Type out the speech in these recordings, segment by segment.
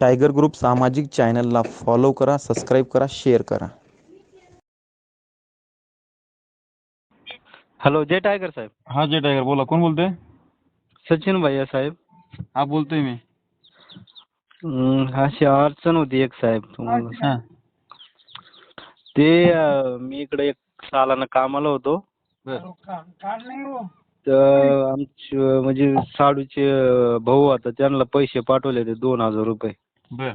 Tiger group सामाजिक चॅनलला follow करा सबस्क्राईब करा शेअर करा. हॅलो जय टायगर साहेब. हा जय टायगर. बोला कोण बोलतोय? सचिन भैया साहेब. हा बोलतोय मी. हम्म, अशी अडचण होती एक साहेब तुम्हाला. हा. ते अं, मी इकडे एक सालानं कामाला होतो. बर. तर आमचे म्हणजे साडूचे भाऊ आता त्यांना पैसे पाठवले होते दोन हजार रुपये. बर.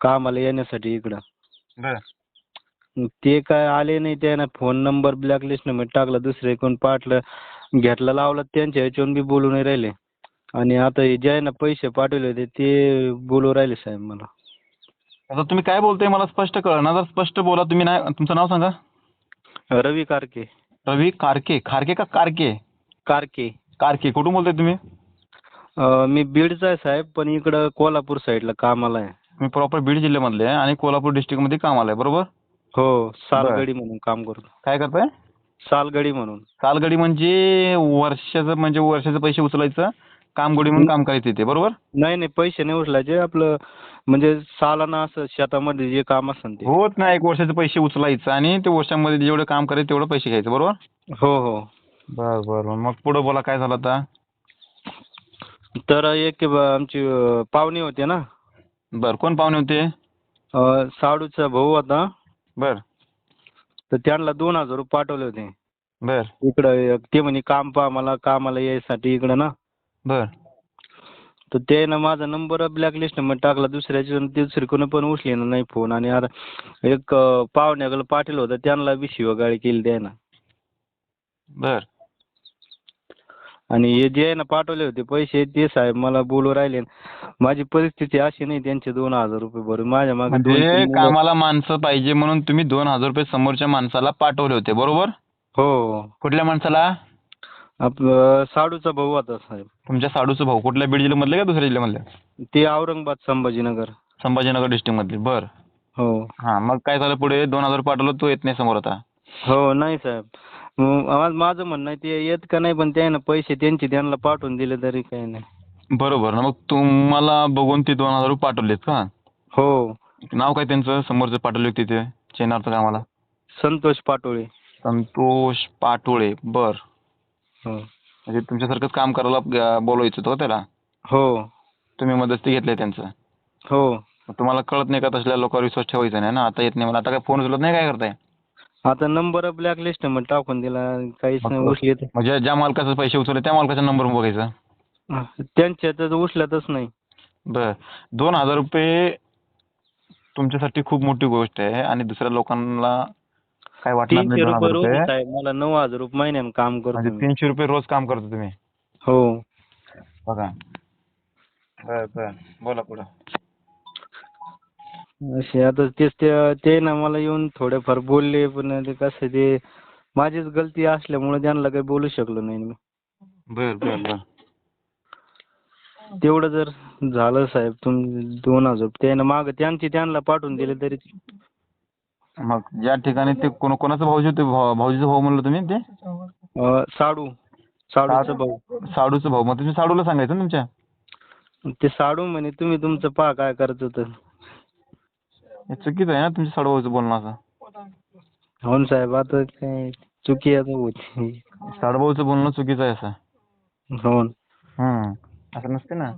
कामाला येण्यासाठी इकडं. बर. मग ते काय आले नाही त्यानं फोन नंबर ब्लॅकलिस्टमध्ये टाकला दुसरे कोण पाठलं घेतला लावला त्यांच्या ह्याच्यावरून बी बोलू नाही राहिले. आणि आता हे ज्यानं पैसे पाठवले होते ते बोलू राहिले साहेब मला. आता तुम्ही काय बोलताय मला स्पष्ट कळना. जर स्पष्ट बोला तुम्ही नाही तुमचं नाव सांगा. रवी कारके. रवी कारके खारके का कारके? कारके. कारके. कुठून बोलताय तुम्ही? अं, मी बीडचा आहे साहेब पण इकडं कोल्हापूर साईडला कामाला आहे मी प्रॉपर बीड जिल्ह्यामधले आहे आणि कोल्हापूर डिस्ट्रिक्टमध्ये कामाला आहे बरोबर? हो सालगडी म्हणून काम करतो. काय करताय? सालगडी म्हणून. कालगडी म्हणजे वर्षाचं म्हणजे वर्षाचे पैसे उचलायचं कामगडी म्हणून काम करायचं ते बरोबर? नाही नाही पैसे नाही उचलायचे. आपलं म्हणजे सालाना असं शेतामध्ये जे काम असेल ते. होत नाही एक वर्षाचे पैसे उचलायचं आणि ते वर्षामध्ये जेवढं काम करायचं तेवढं पैसे घ्यायचं बरोबर? हो हो. बर बर. मग पुढं बोला काय झालं आता? तर एक ब- आमची अं, पाहुणे होते ना. बर कोण पाहुणे होते? अं, साडूचा भाऊ होता. बर. तर त्यांना दोन हजार रुपये पाठवले होते. बर. इकडं ते म्हणे काम पहा मला कामाला यायसाठी इकडं ना. बर. तर त्यानं माझा नंबर ब्लॅकलिस्टमध्ये टाकला दुसऱ्याच्या दुसरी कोणी पण उचली नाही फोन आणि आता एक पाहुण्याकडे पाटील होतं त्यांना बी शिवगाळी केली त्यानं. बर. आणि हे जे आहे ना पाठवले होते पैसे ते साहेब मला बोलू राहिले. माझी परिस्थिती अशी नाही त्यांचे दोन हजार रुपये भरून माझ्या मागे दोन म्हणजे तीन मुलं- कामाला माणसं पाहिजे म्हणून तुम्ही दोन हजार रुपये समोरच्या माणसाला पाठवले होते बरोबर? हो. कुठल्या माणसाला? आपलं साडूचा भाऊ होता साहेब. तुमच्या साडूचं भाऊ कुठल्या बीड जिल्ह्यामधले का दुसऱ्या जिल्ह्यामधले? ते औरंगाबाद संभाजीनगर. संभाजीनगर डिस्ट्रिक्ट मधले बर. हो. हा मग काय झालं पुढे? दोन हजार पाठवलं तो येत नाही समोर आता. हो नाही साहेब. माझं म्हणणं आहे ते येत का नाही पण त्यानं पैसे त्यांचे त्यांना पाठवून दिले तरी काही नाही. बरोबर. ना मग तुम्हाला बघून ते दोन हजार रुपये पाठवलेत का? हो. नाव काय त्यांचं? समोरचं पाठवले होते ते चेनारचं कामाला संतोष पाटोळे. संतोष पाटोळे. बर. म्हणजे तुमच्यासारखंच काम करायला बोलवायचं होतं त्याला? हो. तुम्ही मदत घेतली त्यांचं? हो. तुम्हाला कळत नाही का तसल्या लोकांवर विश्वास ठेवायचा नाही ना? आता येत नाही मला आता काय फोन उचलत नाही काय करताय? आता नंबर ब्लॅकलिस्टमध्ये टाकून दिला. काहीच नाही उचलीत म्हणजे ज्या मालकाचे पैसे उचलले त्या मालकाचा नंबर बघायचा. त्यांच्या उचलतच नाही. बर. दोन हजार रुपये तुमच्यासाठी खूप मोठी गोष्ट आहे आणि दुसऱ्या लोकांना काय वाटणार नाही तीनशे दोन रुपये हजार रोज रुपये. साहेब मला नऊ हजार रुपये महिन्यानं काम म्हणजे करतो मी. तीनशे रुपये रोज काम करतो तुम्ही? हो. बघा. बर बर. बोला पुढं. असे आता तेच ते ते ना मला येऊन थोडेफार बोलले पण ते कसं ते माझीच गलती असल्यामुळे त्यांना काही बोलू शकलो नाही मी. बर बर बर. तेवढं जर झालं साहेब तुम दोन हजार त्यानं माग त्यांची त्यांना पाठवून दिले तरी मग ज्या ठिकाणी ते कोण कोणाचं भाऊजी होते? भाऊ- भाऊजीचं भाऊ म्हणलं तुम्ही ते? अं, साडू. साडूचा भाऊ. साडूचं भाऊ. मग तुम्ही साडूला सांगायचं ना तुमच्या? ते साडू म्हणे तुम्ही तुमचं पहा काय करायचं तर हे चुकीचं आहे ना तुमच्या साडू भाऊचं बोलणं असं? हो ना साहेब आता काय चुकी आता होती. साडूभाऊचं बोलणं चुकीचं आहे असं. हो ना. हम्म. असं नसते ना?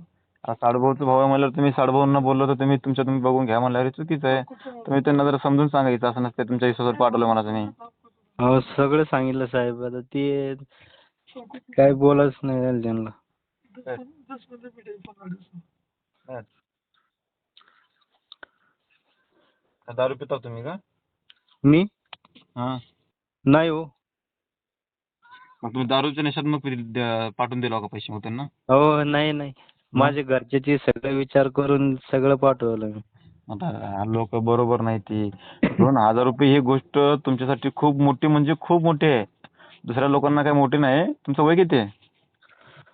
साडूभाऊचं भाऊ आहे म्हणल्यावर तुम्ही साडूभाऊंना बोललो तर तुम्ही तुमच्या तुम्ही बघून घ्या म्हणल्यावर हे चुकीचं आहे. तुम्ही त्यांना जरा समजून सांगायचं असं नसते तुमच्या विश्वासावर पाठवलं मला तुम्ही. हो सगळं सांगितलं साहेब. आता ते काय बोलाच नाही राहिलं त्यांना. दारू पिता तुम्ही का? मी? हा. नाही हो. मग तुम्ही दारूच्या नशेत मग पाठवून दिला का पैसे मग त्यांना? हो नाही नाही. माझ्या घरच्याची सगळं विचार करून सगळं पाठवलं मी. आता लोक बरोबर नाही ती. दोन हजार रुपये ही गोष्ट तुमच्यासाठी खूप मोठी म्हणजे खूप मोठी आहे. दुसऱ्या लोकांना काही मोठी नाही. तुमचं वय किती आहे?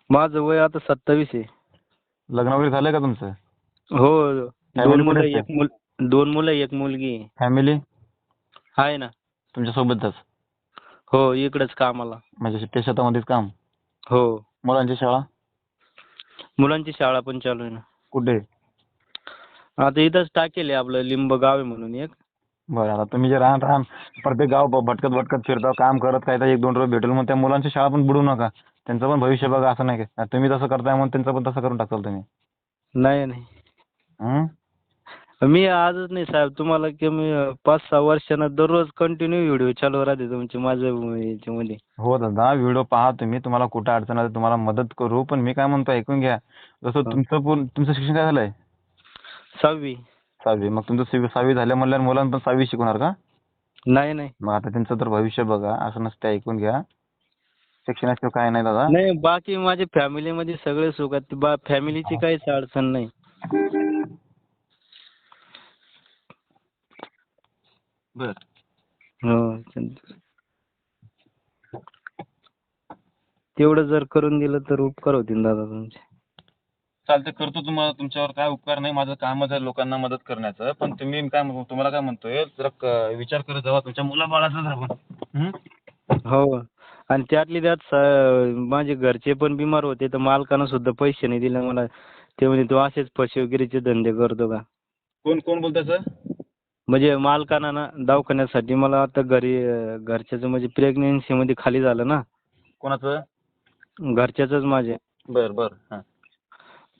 माझं वय आता सत्तावीस आहे. लग्न वगैरे झालंय का तुमचं? हो. दोन मुलं? एक मुल दोन मुलं एक मुलगी आहे. फॅमिली आहे ना. तुमच्या सोबतच हो इकडंच कामाला. म्हणजे ते शेतामध्येच काम? हो. मुलांची शाळा? मुलांची शाळा पण चालू आहे ना. कुठे? आता इथंच टाकेल आहे आपलं लिंब गाव आहे म्हणून एक. बरं आता तुम्ही जे राहण राहण प्रत्येक गाव भ- भटकत भटकत फिरता काम करत काय तर एक दोन रुपये भेटेल मग त्या मुलांची शाळा पण बुडवू नका. त्यांचं पण भविष्य बघा असं नाही का. तुम्ही तसं करताय म्हणून त्यांचं पण तसं करून टाकाल तुम्ही. नाही नाही. हं? मी आजच नाही साहेब तुम्हाला की मी पाच सहा वर्षानं दररोज कंटिन्यू व्हिडिओ चालू राहते तुमचे माझ्या याच्यामध्ये. हो दादा व्हिडिओ पहा तुम्ही तुम्हाला कुठं अडचण आली तुम्हाला मदत करू पण मी काय म्हणतो ऐकून घ्या. जसं. तुमचं पूर्ण तुमचं शिक्षण काय झालंय? सहावी. सहावी. मग तुमचं सहावी सहावी झाल्या म्हणल्यावर मुलांना पण सहावी शिकवणार का? नाही नाही. मग आता त्यांचं तर भविष्य बघा असं नसते ऐकून घ्या. शिक्षणाशिवाय काय नाही दादा. नाही बाकी माझ्या फॅमिलीमध्ये सगळे सुख आहेत बा फॅमिलीची काहीच अडचण नाही. बर. हो तेवढं जर करून दिलं तर उपकार होतील दादा तुमचे. चालते करतो तुम्हाला तुमच्यावर काय उपकार नाही माझं कामच आहे लोकांना मदत करण्याचं पण तुम्ही काय म्हणतो तुम्हाला काय म्हणतोय जरा क- विचार करत जावा तुमच्या मुलाबाळाचा जरा हं? हो आणि त्यातली त्यात स- माझे घरचे पण बिमार होते तर मालकानं सुद्धा पैसे नाही दिले मला. ते म्हणे तू असेच फसवेगिरीचे धंदे करतो का? कोण कोण बोलतंय सर? म्हणजे मालकानं ना दवाखान्यासाठी मला आता घरी घरच्याचं म्हणजे प्रेग्नेन्सी मध्ये खाली झालं ना. कोणाचं? घरच्याचंच माझे. बर बर हां.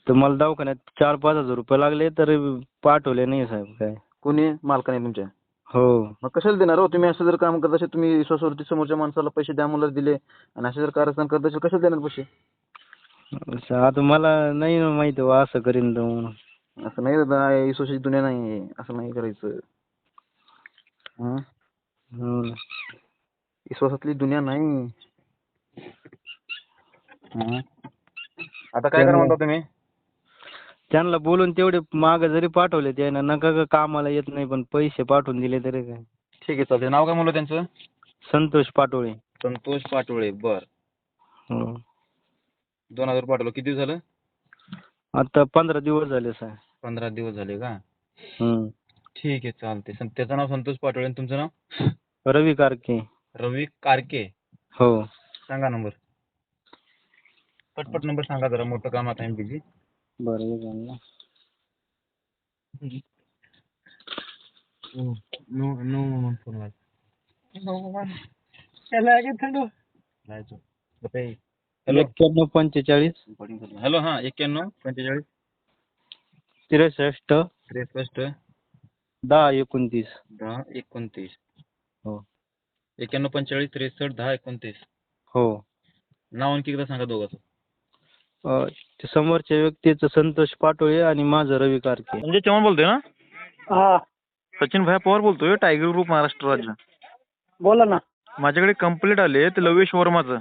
तर मला दवाखान्यात चार पाच हजार रुपये लागले तर पाठवले नाही साहेब काय. कोणी? मालकाने तुमच्या? हो. मग कशाला देणार हो? तुम्ही असं जर काम करत असेल तुम्ही विश्वासावरती समोरच्या माणसाला पैसे द्या मला दिले आणि असे जर कारस्थान करत असेल कशाला देणार पैसे? आता मला नाही माहिती बा असं करीन तर म्हणून. असं नाही दादा हे विश्वासाची दुनिया नाही. असं नाही करायचं. हं? हो. विश्वासातली दुनिया नाही. आता काय करा म्हणता तुम्ही? त्यांना बोलून तेवढे माग जरी पाठवले त्यानं नका का कामाला येत नाही पण पैसे पाठवून दिले तरी काय. ठीक आहे चालते नाव काय म्हणलं त्यांचं? संतोष पाटोळे. संतोष पाटोळे बर. हो. दोन हजार पाठवलं. किती दिवस झालं? आता पंधरा दिवस झाले साहेब. पंधरा दिवस झाले का? हम्म. ठीक आहे चालते सं- त्याचं नाव संतोष पाटोळे आणि तुमचं नाव? रवी कारके. रवी कारके. हो. सांगा नंबर. पटपट नंबर सांगा जरा मोठं काम आता आहे बिझी बरं हे ना. एक्क्याण्णव पंचेचाळीस. हॅलो हा एक्क्याण्णव पंचेचाळीस. त्रेसष्ट. त्रेसष्ट. दहा एकोणतीस. दहा एकोणतीस. हो. एक्क्याण्णव पंचेचाळीस त्रेसष्ट दहा एकोणतीस. हो. नाव आणखी एकदा सांगा दोघांचं. अं, ते समोरच्या व्यक्तीचं संतोष पाटोळे आणि माझं रवी कारके संजय चव्हाण बोलतोय ना? हा. सचिन भाई पवार बोलतोय टायगर ग्रुप महाराष्ट्र राज्य. बोला ना. माझ्याकडे कंप्लेंट आले ते लवेश वर्माचं.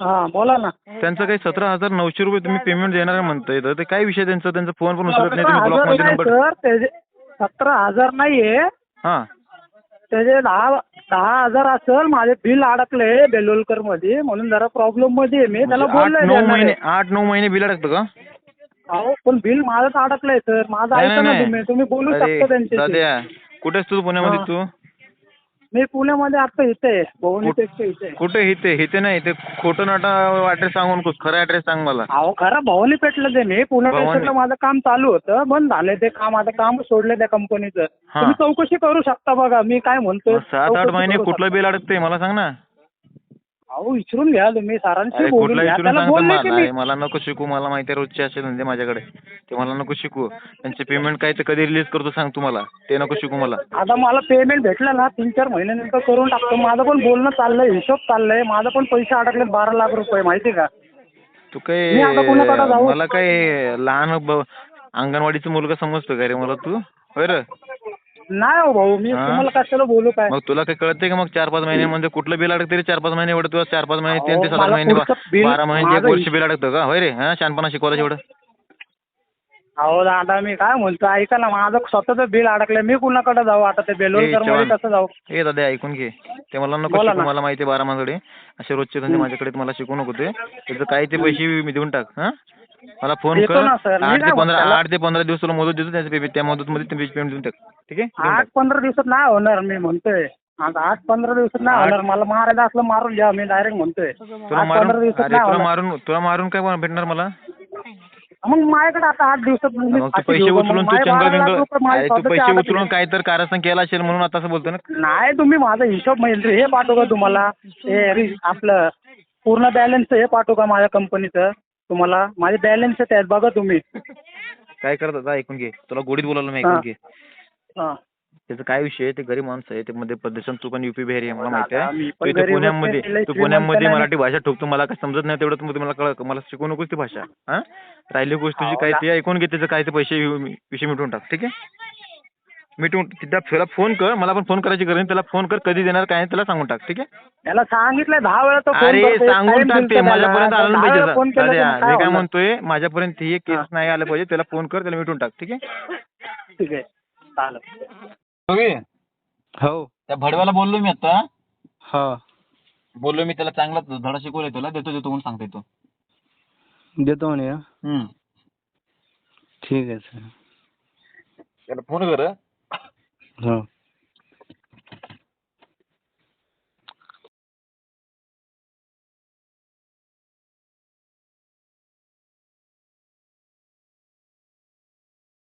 हा बोला ना. त्यांचं काही सतरा हजार नऊशे रुपये तुम्ही पेमेंट देणार आहे म्हणताय तर. ते काय विषय त्यांचा? त्यांचा फोन पण उचलत नाही. तुम्ही ब्लॉकमध्ये नंबर सर. त्याचे सतरा हजार नाहीये. हा. त्याचे दहा दहा हजार असेल माझे बिल अडकले बेलोलकरमध्ये म्हणून जरा प्रॉब्लेममध्ये आहे मी. त्याला म्हणजे आठ बोललोय नऊ महिने देणार आठ नऊ महिने बिल अडकतं का. अहो पण बिल माझंच अडकलंय सर. माझं नाही, ऐका ना नाही, तुम्ही. तुम्ही बोलू अरे शकता त्यांच्याशी. दाद्या कुठे आहेस तू पुण्यामध्ये हा. तू? मी पुण्यामध्ये आता इथे आहे इथे आहे. कुठे इथे इथे नाही ते खोटं नाटा ऍड्रेस सांगू नकोस खरा ऍड्रेस सांग मला अहो खरं भवानी पेठलं ते मी पुणे भवानी. पेठला माझं काम चालू होतं बंद झालंय ते काम आता काम सोडलं त्या कंपनीचं हा. तुम्ही चौकशी करू शकता बघा मी काय म्हणतोय मग सात आठ महिने कुठलं. बिल अडकतंय मला सांग ना अहो विचारून घ्या तुम्ही. सरांशी अरे बोलून कुठला घ्या. विचारून त्याला सांगतो? बोलले की मला मी अरे मला नको शिकू. मला माहिती आहे रोजचे असे धंदे माझ्याकडे. ते मला नको शिकू. त्यांचे पेमेंट काय ते कधी रिलीज करतो सांग तू मला ते नको शिकू मला. आता मला पेमेंट भेटलं ना तीन चार महिन्यानंतर करून टाकतो. माझं पण बोलणं चाललंय हिशोब चाललंय. माझं पण पैसे अडकलेत बारा लाख रुपये माहिती का? तू मी आता कोणाकडे काय जाऊ? मला काय लहान ब- अंगणवाडीचा मुलगा समजतो का रे? मला तू? होय रे? नाही हो भाऊ मी हा? तुम्हाला कशाला बोलू काय? मग तुला काय कळतंय का मग चार पाच महिन्यामध्ये कुठलं बिल अडकतं रे? चार पाच महिने एवढं तुला चार पाच महिने तीन ते अहो, सात आठ मला महिने बा- पुढचं bill बारा महिने एक माझं वर्ष बिल अडकतं का? होय रे हा? शहाणपणा शिकवला एवढं. अहो दादा मी काय म्हणतो ऐका ना माझं स्वतःचं बिल अडकलंय. मी कुणाकडे जाऊ आता ते बेलोरकरमध्ये चव्हाण. कसं जाऊ? ए दादा ऐकून घे. ते मला नको बोला शिकू ना. मला माहिती आहे बारा माझ्याकडे असे रोजचे धंदे माझ्याकडे मला शिकू नको ते. त्याचं काय ते पैसे मी देऊन टाक हा? मला फोन देतो कर. ना मी आठ काय ते पंधरा म्हणतो? आठ ते पंधरा दिवस तुला मुदत देतो त्याचे पेमेंट त्या मुदतमध्ये ते पेमेंट देऊन टाक. ठीक आहे? देऊन आठ टाक. पंधरा दिवसात नाही होणार मी म्हणतोय. आता आठ पंधरा दिवसात नाही होणार. मला मारायचं असलं मारून घ्या मी डायरेक्ट म्हणतोय. तुला आठ मारून पंधरा दिवसात अरे नाही तुला होणार. मारून तुला मारून काय भेटणार मला? मग माझ्याकडे आता आठ दिवसात मी मग तू फाशी पैसे घेऊ का? मग उचलून तू माझे बारा लाख चंगबिंग रुपये माझे अरे तू पैसे. उचलून काहीतरी कारस्थान केला असेल म्हणून आता असं बोलतो ना? नाही तुम्ही माझा हिशोब म्हणजे हे पाठवू का तुम्हाला. हे रि- आपलं पूर्ण बॅलन्स हे पाठवू का माझ्या कंपनीचं तुम्हाला माझे बॅलन्स आहेत बघा तुम्ही. काय करत होता? ऐकून घे. तुला गोडीत बोलायला मी हा. ऐकून घे. हां. त्याचं काय विषय आहे? ते गरीब माणूस आहे. ते मध्य प्रदेशात तू पण युपी बिहारी आहे मला माहिती आता आहे तू इथे पुण्यामध्ये आहे, तू पुण्यामध्ये. मराठी भाषा ठोकतो मला काय समजत नाही तेवढं. तू मला कळ मला शिकवू नकोस ती भाषा हा? राहिली गोष्ट तुझी अहो, काय ते ऐकून घे त्याचं काय ते पैसे विषय मिटवून टाक ठीक आहे? मिटवून त्या त्याला फोन कर मला पण फोन करायची गरज नाही. त्याला फोन कर कधी देणार काय आहे त्याला सांगून टाक ठीक आहे? त्याला सांगितलंय दहा वेळा तो अरे करतोय, सांगून time टाक दिलता ते त्याला. माझ्यापर्यंत आलं दहा पाहिजे केला दादा, मी काय होणार? म्हणतोय माझ्यापर्यंत ही केस. नाही आलं पाहिजे. त्याला फोन कर त्याला मिटवून टाक ठीक आहे? ठीक आहे. चालेल. हो. त्या भडव्याला बोललो मी आता. हा. बोललो मी त्याला चांगला धडा शिकवलाय त्याला. देतो देतो म्हणून सांगतोय तो. देतो म्हणे. ठीक आहे सर. त्याला फोन कर. हो